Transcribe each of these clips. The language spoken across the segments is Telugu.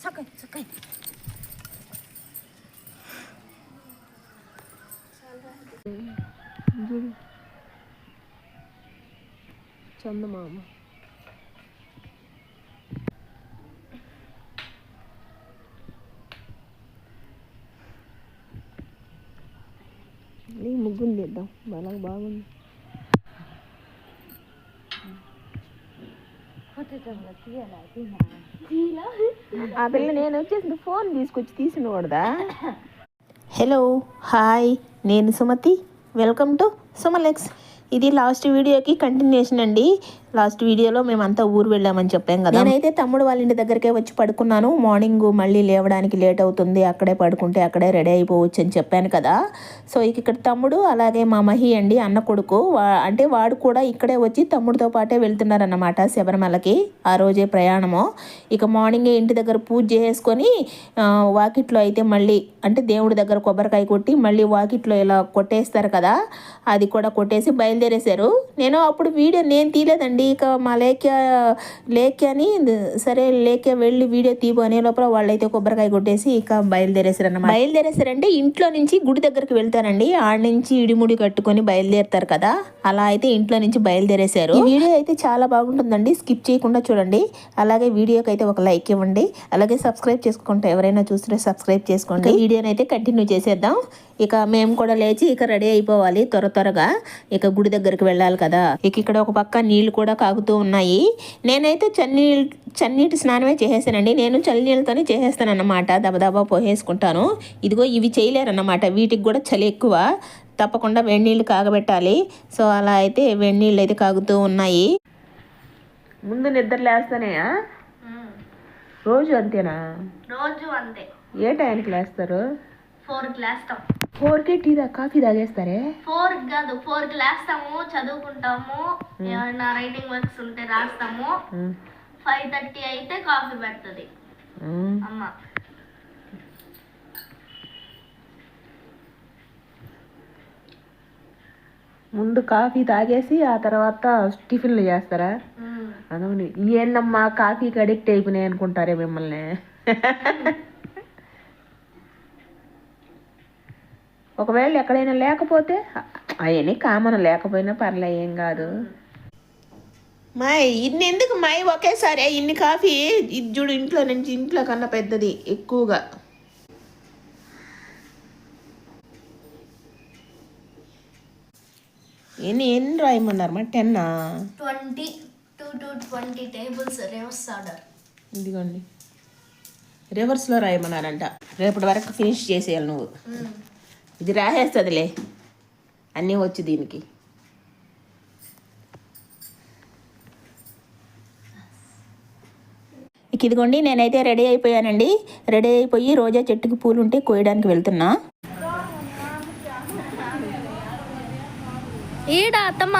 잠깐 잠깐 చందమామ నీ ముగ్గుని తీద్దాం బాగా బాగుంది ఆ పిల్ల నేను వచ్చేసి ఫోన్ తీసుకొచ్చి తీసినకూడదా హలో హాయ్ నేను సుమతి. వెల్కమ్ టు సుమలెక్స్ ఇది లాస్ట్ వీడియోకి కంటిన్యూషన్ అండి. లాస్ట్ వీడియోలో మేమంతా ఊరు వెళ్ళామని చెప్పాం కదా. నేనైతే తమ్ముడు వాళ్ళ ఇంటి దగ్గరికే వచ్చి పడుకున్నాను. మార్నింగ్ మళ్ళీ లేవడానికి లేట్ అవుతుంది. అక్కడే పడుకుంటే అక్కడే రెడీ అయిపోవచ్చు అని చెప్పాను కదా. సో ఇక ఇక్కడ తమ్ముడు అలాగే మా మహి అండి అన్న కొడుకు వా- అంటే వాడు కూడా ఇక్కడే వచ్చి తమ్ముడితో పాటే వెళ్తున్నారన్నమాట శబరిమలకి ఆ రోజే ప్రయాణము. ఇక మార్నింగే ఇంటి దగ్గర పూజ చేసుకొని వాకిట్లో అయితే మళ్ళీ అంటే దేవుడి దగ్గర కొబ్బరికాయ కొట్టి మళ్ళీ వాకిట్లో ఇలా కొట్టేస్తారు కదా. అది కూడా కొట్టేసి బయలుదేరేశారు. నేను అప్పుడు వీడియో నేను తీయలేదండి. ఇక మా లేఖ్య లేఖ్య అని సరే లేఖ్య వెళ్ళి వీడియో తీపు అనే లోపల వాళ్ళైతే కొబ్బరికాయ కొట్టేసి ఇక బయలుదేరేశారు అన్నమాట బయలుదేరేశారంటే ఇంట్లో నుంచి గుడి దగ్గరికి వెళ్తారండి. ఆడ నుంచి ఇడిముడి కట్టుకొని బయలుదేరుతారు కదా. అలా అయితే ఇంట్లో నుంచి బయలుదేరేశారు. ఈ వీడియో అయితే చాలా బాగుంటుందండి. స్కిప్ చేయకుండా చూడండి. అలాగే వీడియోకి అయితే ఒక లైక్ ఇవ్వండి. అలాగే సబ్స్క్రైబ్ చేసుకుంటే ఎవరైనా చూస్తే సబ్స్క్రైబ్ చేసుకోండి. వీడియోని అయితే కంటిన్యూ చేసేద్దాం. ఇక మేము కూడా లేచి ఇక రెడీ అయిపోవాలి త్వర త్వరగా. ఇక గుడి దగ్గరికి వెళ్ళాలి కదా. ఇక ఇక్కడ ఒక పక్క నీళ్ళు కూడా కాగుతూ ఉన్నాయి. నేనైతే చన్నీళ్ళు చన్నీటి స్నానమే చేసేసానండి. నేను చలి నీళ్ళతోనే చేసేస్తాను అన్నమాట దబదబా పోసేసుకుంటాను. ఇదిగో ఇవి చేయలేరన్నమాట. వీటికి కూడా చలి ఎక్కువ. తప్పకుండా వేడి నీళ్ళు కాగబెట్టాలి. సో అలా అయితే వేడి నీళ్ళు అయితే కాగుతూ ఉన్నాయి. ముందు నిద్ర లేస్తానే రోజు అంతేనా? రోజు అంతే. ఏ టైంకి లేస్తారు? ఫోర్ లేస్తాం ఫోర్కే టీ దా కాఫీ తాగేస్తారే? ఫోర్ కాదు ఫోర్ లేస్తాము చదువుకుంటాము ఏమైనా రైటింగ్ వర్క్స్ ఉంటే రాస్తాము. ఫైవ్ థర్టీ అయితే కాఫీ పెడుతుంది. అమ్మ. ముందు కాఫీ తాగేసి ఆ తర్వాత టిఫిన్లు చేస్తారా. అవును ఏందమ్మా కాఫీకి అడిక్ట్ అయిపోయినాయి అనుకుంటారే మిమ్మల్ని. ఒకవేళ ఎక్కడైనా లేకపోతే అవన్నీ కామన్ లేకపోయినా పర్లే ఏం కాదు. మాయ్ ఇన్ని ఎందుకు మాయ్ ఒకేసారి? ఇన్ని కాఫీ ఇది చూడు ఇంట్లో నుంచి ఇంట్లో కన్నా పెద్దది ఎక్కువగా. ఎన్ని ఎన్ని రాయమన్నారు? మా టెన్నా twenty two to twenty tables reverse order. ఇదిగోండి. రివర్స్లో రాయమన్నారంట. రేపటి వరకు ఫినిష్ చేసేయాలి నువ్వు. ఇది రాసేస్తుందిలే. అన్నీ వచ్చు దీనికి. ఇక ఇదిగోండి నేనైతే రెడీ అయిపోయానండి. రెడీ అయిపోయి రోజా చెట్టుకి పూలు ఉంటే కోయడానికి వెళ్తున్నా. ఈడ అత్తమ్మ.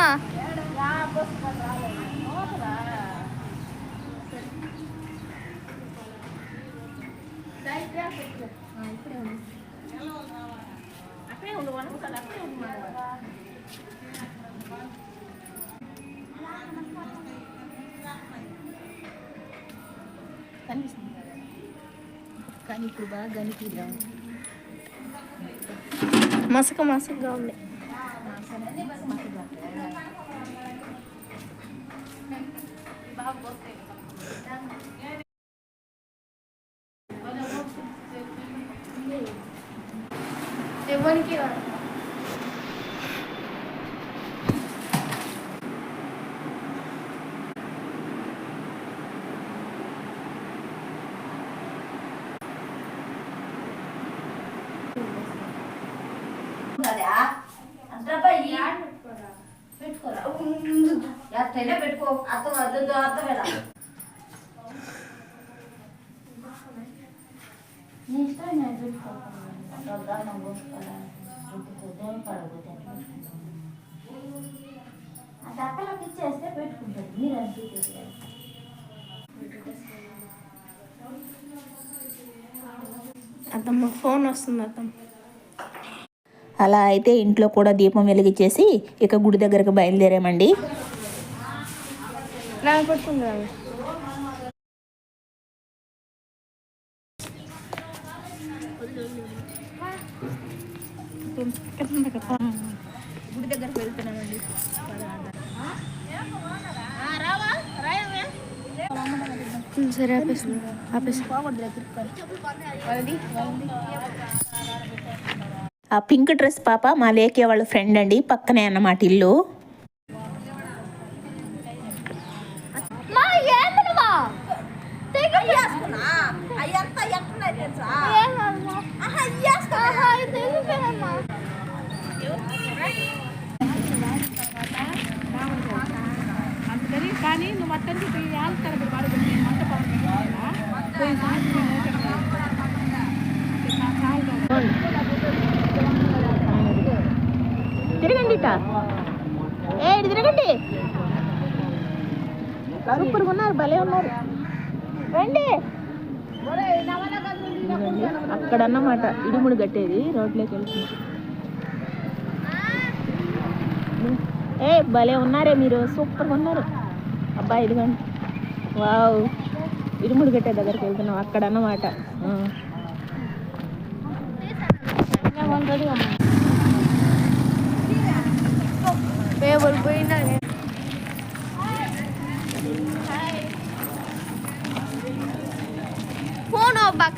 కానీ ఇప్పుడు బాగా కనిపిద్దాం మసక మసకగా ఉంది పెట్టుకో అర్థం అర్థం నీ ఇష్టం నేను ఇచ్చేస్తే పెట్టుకుంటారు మీరు అనిపించలేదు అత్తమ్మ ఫోన్ వస్తుంది అత్తమ్మ. అలా అయితే ఇంట్లో కూడా దీపం వెలిగించేసి ఇక గుడి దగ్గరకు బయలుదేరామండి. నాకు గుడి దగ్గరకు వెళ్తున్నామండి సరే ఆపేసి ఆపేసి ఆ పింక్ డ్రెస్ పాప మా లేకే వాళ్ళ ఫ్రెండ్ అండి పక్కనే అన్నమాట ఇల్లు. కానీ నువ్వు అట్టని చెప్పి ఆల్తారు వాడు మంట తిరగండి ఇట. ఏ ఇటు తిరగండి. సూపర్గా ఉన్నారు భలే ఉన్నారు. రండి. అక్కడన్నమాట అక్కడ అన్నమాట ఇడుముడు కట్టేది రోడ్లోకి వెళ్తుంది ఏ భలే ఉన్నారే మీరు సూపర్గా ఉన్నారు. అబ్బాయి ఇదిగోండి. వావ్. ఇడుముడు కట్టే దగ్గరికి వెళ్తున్నాం అక్కడ అన్నమాట ఆ. పోయినా ఫోన్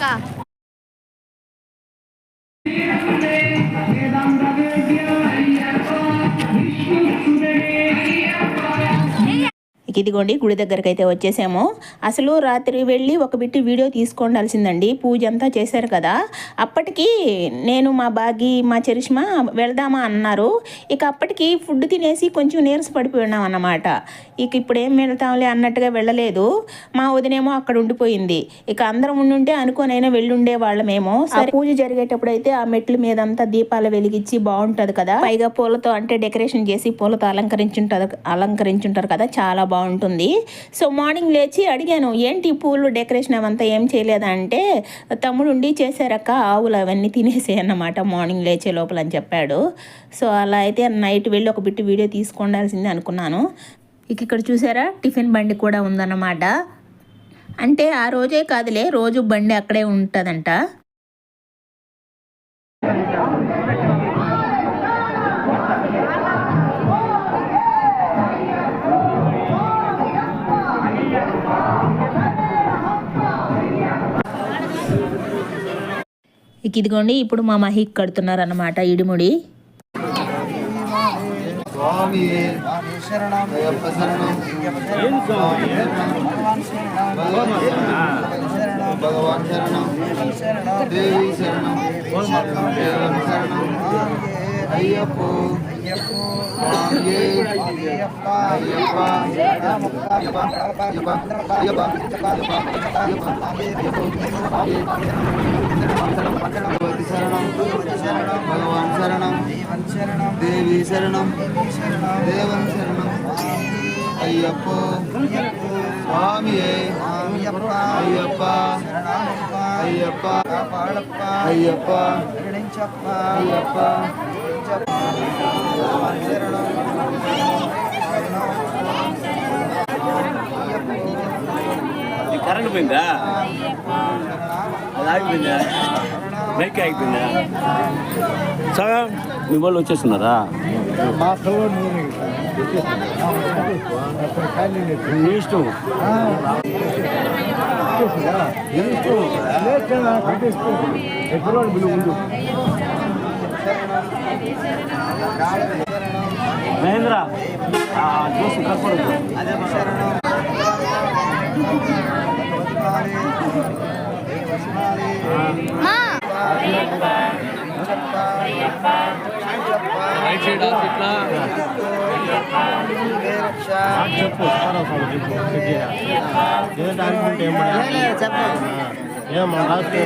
ఇక ఇదిగోండి గుడి దగ్గరికి అయితే వచ్చేసాము. అసలు రాత్రి వెళ్ళి ఒక బిట్టి వీడియో తీసుకోవాల్సిందండి పూజ అంతా చేశారు కదా. అప్పటికి నేను మా బాగి మా చరిష్మా వెళ్దామా అన్నారు. ఇక అప్పటికి ఫుడ్ తినేసి కొంచెం నీరస పడిపోయినాం అన్నమాట. ఇక ఇప్పుడు ఏం వెళ్తాంలే అన్నట్టుగా వెళ్ళలేదు. మా వదినేమో అక్కడ ఉండిపోయింది. ఇక అందరం ఉండుంటే అనుకోనైనా వెళ్ళుండే వాళ్ళమేమో. సరే పూజ జరిగేటప్పుడు అయితే ఆ మెట్ల మీద అంతా దీపాలు వెలిగించి బాగుంటది కదా. పైగా పూలతో అంటే డెకరేషన్ చేసి పూలతో అలంకరించుంటారు అలంకరించుంటారు కదా. చాలా బాగుంటుంది. సో మార్నింగ్ లేచి అడిగాను ఏంటి పూలు డెకరేషన్ అవంతా ఏం చేయలేదా? అంటే చేశారక్క ఆవులు అవన్నీ తినేసాయి అన్నమాట మార్నింగ్ లేచే లోపల అని చెప్పాడు. సో అలా అయితే నైట్ వెళ్ళి ఒక బిట్టు వీడియో తీసుకుండాల్సిందే అనుకున్నాను. ఇక ఇక్కడ చూసారా టిఫిన్ బండి కూడా ఉందన్నమాట. అంటే ఆ రోజే కాదులే రోజు బండి అక్కడే ఉంటుందంట. ఇక ఇదిగోండి ఇప్పుడు మా మహిక్ కడుతున్నారన్నమాట ఇడిముడి భగవాన్ శరణం దేవి శరణం అయ్యప్ప అయ్యప్ప అయ్యప్ప భగవతి శరణం భగవాన్ శరణం దేవి శరణం దేవన్ శరణం అయ్యప్ప స్వామి అయ్యప్ప అయ్యప్ప అయ్యప్ప అయ్యప్ప ఈ కరెంట్ పోయిందా అది ఆగిపోయిందా? బైక్ ఆగిపోయిందా? సగం మీ వాళ్ళు వచ్చేస్తున్నారా? నీ ఇష్టం. మహేంద్ర ఆ జ్యూస్ కనపడదు చెప్పు ఏం మన రాష్ట్రీయ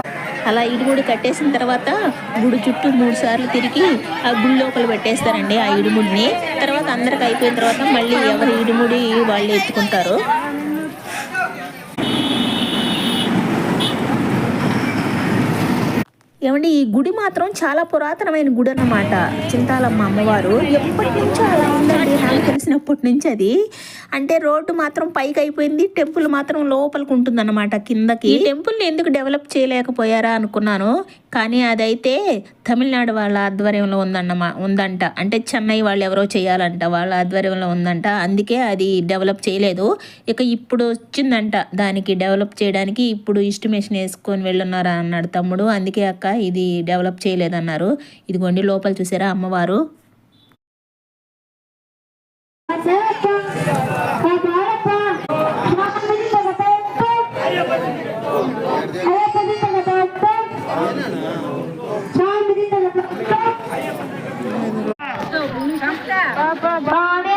అలా ఇడుముడి కట్టేసిన తర్వాత గుడి చుట్టూ మూడు సార్లు తిరిగి ఆ గుడి లోపల పెట్టేస్తారండి ఆ ఇడుముడిని తర్వాత అందరికి అయిపోయిన తర్వాత మళ్ళీ ఎవరి ఇడుముడి వాళ్ళు ఎత్తుకుంటారు. ఏమండి ఈ గుడి మాత్రం చాలా పురాతనమైన గుడి అన్నమాట. చింతాలమ్మ అమ్మవారు. ఎప్పటి నుంచో అలా ఉందండి. నాకు తెలిసినప్పటి నుంచి అది. అంటే రోడ్డు మాత్రం పైకి అయిపోయింది టెంపుల్ మాత్రం లోపలికి ఉంటుందన్నమాట కిందకి. ఈ టెంపుల్ని ఎందుకు డెవలప్ చేయలేకపోయారా అనుకున్నాను కానీ అదైతే తమిళనాడు వాళ్ళ ఆధ్వర్యంలో ఉందన్నమా ఉందంట. అంటే చెన్నై వాళ్ళు ఎవరో చేయాలంట వాళ్ళ ఆధ్వర్యంలో ఉందంట. అందుకే అది డెవలప్ చేయలేదు. ఇక ఇప్పుడు వచ్చిందంట దానికి డెవలప్ చేయడానికి ఇప్పుడు ఇస్టిమేషన్ వేసుకొని వెళ్ళున్నారా అన్నాడు తమ్ముడు. అందుకే అక్క ఇది డెవలప్ చేయలేదన్నారు. ఇదిగోండి లోపల చూసారా అమ్మవారు? Baba Bobby.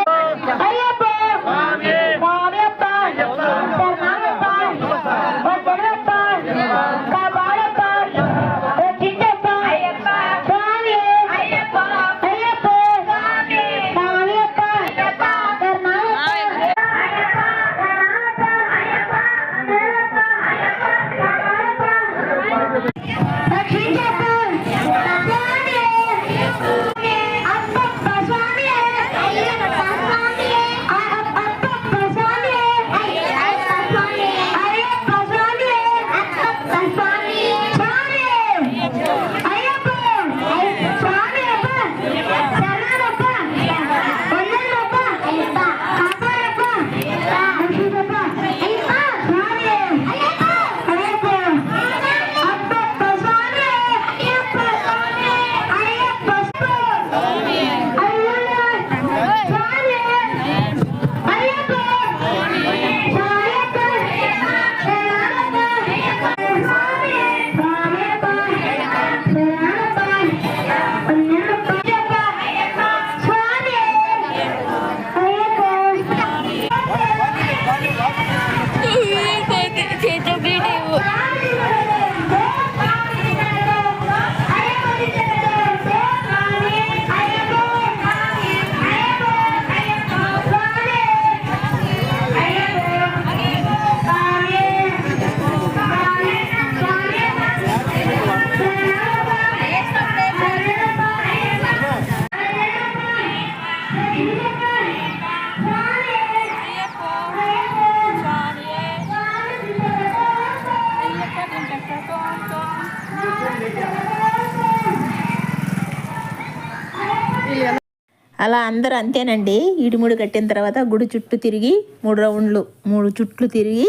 అలా అందరూ అంతేనండి. ఇడిముడి కట్టిన తర్వాత గుడి చుట్టూ తిరిగి మూడు రౌండ్లు మూడు చుట్లు తిరిగి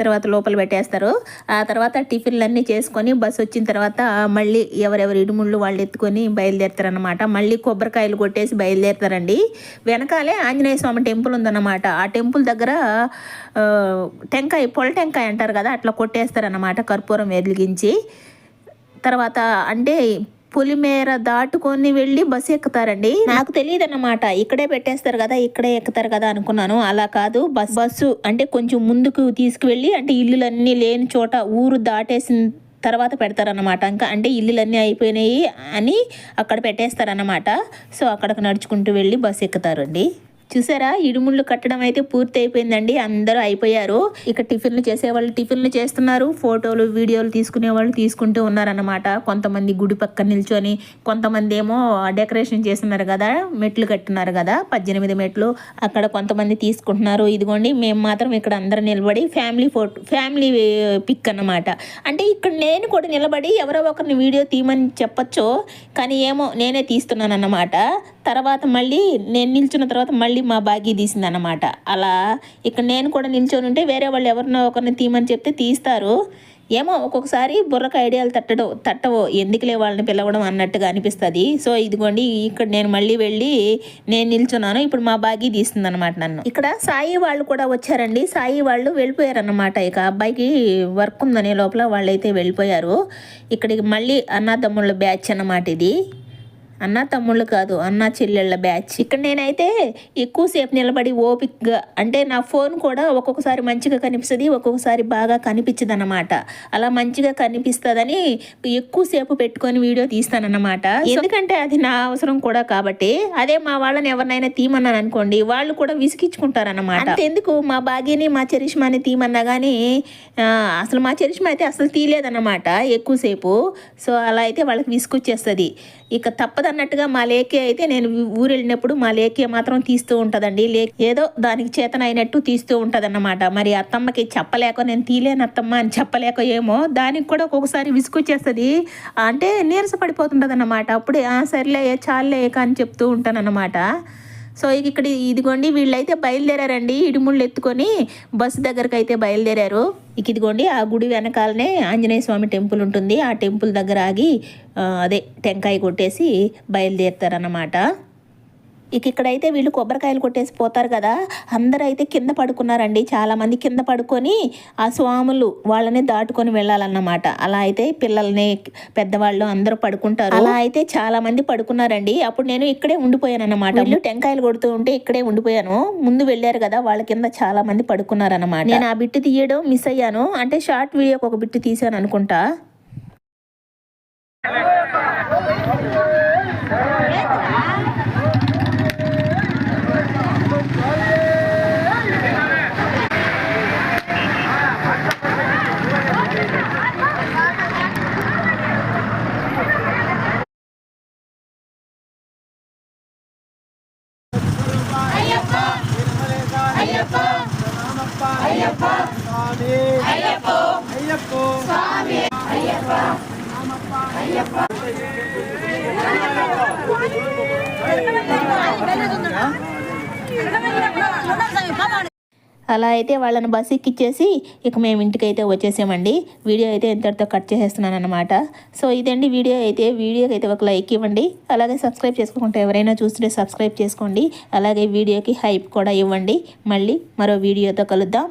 తర్వాత లోపల పెట్టేస్తారు. ఆ తర్వాత టిఫిన్లు అన్నీ చేసుకొని బస్సు వచ్చిన తర్వాత మళ్ళీ ఎవరెవరు ఇడుముళ్ళు వాళ్ళు ఎత్తుకొని బయలుదేరుతారనమాట మళ్ళీ కొబ్బరికాయలు కొట్టేసి బయలుదేరుతారండి. వెనకాలే ఆంజనేయ స్వామి టెంపుల్ ఉందన్నమాట. ఆ టెంపుల్ దగ్గర టెంకాయ పొల టెంకాయ అంటారు కదా అట్లా కొట్టేస్తారనమాట కర్పూరం వెలిగించి. తర్వాత అంటే పులిమేర దాటుకొని వెళ్ళి బస్సు ఎక్కుతారండి. నాకు తెలియదు అన్నమాట ఇక్కడే పెట్టేస్తారు కదా ఇక్కడే ఎక్కుతారు కదా అనుకున్నాను. అలా కాదు బస్ బస్సు అంటే కొంచెం ముందుకు తీసుకువెళ్ళి అంటే ఇల్లులన్నీ లేని చోట ఊరు దాటేసిన తర్వాత పెడతారన్నమాట. ఇంకా అంటే ఇల్లులన్నీ అయిపోయినాయి అని అక్కడ పెట్టేస్తారన్నమాట. సో అక్కడికి నడుచుకుంటూ వెళ్ళి బస్సు ఎక్కుతారండి. చూసారా? ఇడుముళ్ళు కట్టడం అయితే పూర్తి అయిపోయిందండి. అందరూ అయిపోయారు. ఇక టిఫిన్లు చేసేవాళ్ళు టిఫిన్లు చేస్తున్నారు. ఫోటోలు వీడియోలు తీసుకునే వాళ్ళు తీసుకుంటూ ఉన్నారన్నమాట. కొంతమంది గుడి పక్కన నిల్చొని కొంతమంది ఏమో డెకరేషన్ చేస్తున్నారు కదా మెట్లు కట్టున్నారు కదా పద్దెనిమిది మెట్లు అక్కడ కొంతమంది తీసుకుంటున్నారు. ఇదిగోండి మేము మాత్రం ఇక్కడ అందరూ నిలబడి ఫ్యామిలీ ఫోటో ఫ్యామిలీ పిక్ అన్నమాట. అంటే ఇక్కడ నేను కూడా నిలబడి ఎవరో ఒకరిని వీడియో తీయమని చెప్పచ్చు కానీ ఏమో నేనే తీస్తున్నాను అన్నమాట తర్వాత మళ్ళీ నేను నిల్చున్న తర్వాత మళ్ళీ మా బాగీ తీసింది అలా ఇక్కడ నేను కూడా నిల్చొని ఉంటే వేరే వాళ్ళు ఎవరినో ఒకరిని తీయమని చెప్తే తీస్తారు. ఏమో ఒక్కొక్కసారి బుర్రకు ఐడియాలు తట్టడం తట్టవో ఎందుకులే వాళ్ళని పిలవడం అన్నట్టుగా అనిపిస్తుంది. సో ఇదిగోండి ఇక్కడ నేను మళ్ళీ వెళ్ళి నేను నిల్చున్నాను. ఇప్పుడు మా బాగి తీస్తుంది అనమాట నన్ను. ఇక్కడ సాయి వాళ్ళు కూడా వచ్చారండి. సాయి వాళ్ళు వెళ్ళిపోయారన్నమాట. ఇక అబ్బాయికి వర్క్ ఉందనే లోపల వాళ్ళైతే వెళ్ళిపోయారు. ఇక్కడికి మళ్ళీ అన్నదమ్ముళ్ళ బ్యాచ్ అన్నమాట ఇది. అన్న తమ్ముళ్ళు కాదు అన్న చెల్లెళ్ళ బ్యాచ్ ఇక్కడ నేనైతే ఎక్కువసేపు నిలబడి ఓపిక్గా అంటే నా ఫోన్ కూడా ఒక్కొక్కసారి మంచిగా కనిపిస్తుంది ఒక్కొక్కసారి బాగా కనిపించదు అనమాట అలా మంచిగా కనిపిస్తుందని ఎక్కువసేపు పెట్టుకొని వీడియో తీస్తానన్నమాట. ఎందుకంటే అది నా అవసరం కూడా కాబట్టి అదే మా వాళ్ళని ఎవరినైనా తీమన్నాను అనుకోండి వాళ్ళు కూడా విసిగించుకుంటారన్నమాట. ఎందుకు మా బాగీని మా చరిష్మాని తీమన్నా కానీ అసలు మా చరిష్మా అయితే అసలు తీయలేదన్నమాట ఎక్కువసేపు సో అలా అయితే వాళ్ళకి విసుకొచ్చేస్తుంది ఇక తప్పదన్నట్టుగా మా లేకే అయితే నేను ఊరు వెళ్ళినప్పుడు మా లేకే మాత్రం తీస్తూ ఉంటుందండి. లే ఏదో దానికి చేతనైనట్టు తీస్తూ ఉంటుందన్నమాట. మరి అత్తమ్మకి చెప్పలేక నేను తీలేను అత్తమ్మ అని చెప్పలేక ఏమో దానికి కూడా ఒక్కొక్కసారి విసుకొచ్చేస్తుంది అంటే నీరస పడిపోతుంటుంది అన్నమాట అప్పుడే సర్లే చాలే కానీ అని చెప్తూ ఉంటానన్నమాట. సో ఇక ఇక్కడ ఇదిగోండి వీళ్ళైతే బయలుదేరారండి. ఇడుముళ్ళు ఎత్తుకొని బస్సు దగ్గరకు అయితే బయలుదేరారు. ఇక ఇదిగోండి ఆ గుడి వెనకాలనే ఆంజనేయ స్వామి టెంపుల్ ఉంటుంది. ఆ టెంపుల్ దగ్గర ఆగి అదే టెంకాయ కొట్టేసి బయలుదేరుతారన్నమాట. ఇక ఇక్కడైతే వీళ్ళు కొబ్బరికాయలు కొట్టేసి పోతారు కదా అందరూ అయితే కింద పడుకున్నారండి. చాలా మంది కింద పడుకొని ఆ స్వాములు వాళ్ళని దాటుకొని వెళ్ళాలన్నమాట. అలా అయితే పిల్లల్ని పెద్దవాళ్ళు అందరూ పడుకుంటారు. అలా అయితే చాలా మంది పడుకున్నారండి. అప్పుడు నేను ఇక్కడే ఉండిపోయాను అనమాట వీళ్ళు టెంకాయలు కొడుతూ ఉంటే ఇక్కడే ఉండిపోయాను. ముందు వెళ్ళారు కదా వాళ్ళ కింద చాలా మంది పడుకున్నారు అనమాట నేను ఆ బిట్టు తీయడం మిస్ అయ్యాను. అంటే షార్ట్ వీడియోకి ఒక బిట్టు తీసాను అనుకుంటా. అలా అయితే వాళ్ళని బస్ ఎక్కిచ్చేసి ఇక మేము ఇంటికైతే వచ్చేసామండి. వీడియో అయితే ఇంతటితో కట్ చేసేస్తున్నాను అనమాట సో ఇదండి వీడియో అయితే. వీడియోకి అయితే ఒక లైక్ ఇవ్వండి. అలాగే సబ్స్క్రైబ్ చేసుకోకుంటే ఎవరైనా చూస్తుంటే సబ్స్క్రైబ్ చేసుకోండి. అలాగే వీడియోకి హైప్ కూడా ఇవ్వండి. మళ్ళీ మరో వీడియోతో కలుద్దాం.